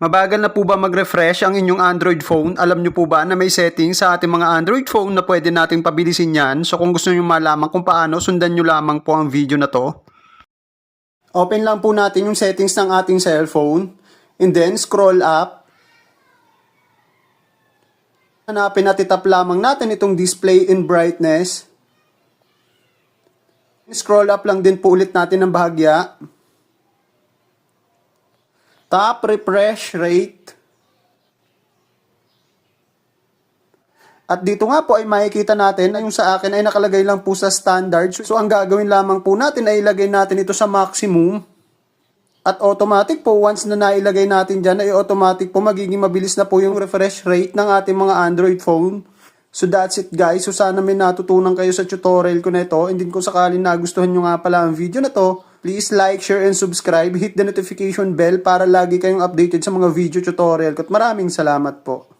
Mabagal na po ba mag-refresh ang inyong Android phone? Alam nyo po ba na may settings sa ating mga Android phone na pwede nating pabilisin yan? So kung gusto nyo malaman kung paano, sundan nyo lamang po ang video na to. Open lang po natin yung settings ng ating cellphone. And then scroll up. Hanapin at itap lamang natin itong display in brightness. Scroll up lang din po ulit natin ng bahagya. Top refresh rate. At dito nga po ay makikita natin na yung sa akin ay nakalagay lang po sa standard. So ang gagawin lamang po natin ay ilagay natin ito sa maximum. At automatic po, once na nailagay natin dyan, ay automatic po magiging mabilis na po yung refresh rate ng ating mga Android phone. So that's it guys. So sana may natutunan kayo sa tutorial ko na ito. And din kung sakaling nagustuhan nyo nga pala ang video na to, please like, share, and subscribe. Hit the notification bell para lagi kayong updated sa mga video tutorial ko. At maraming salamat po.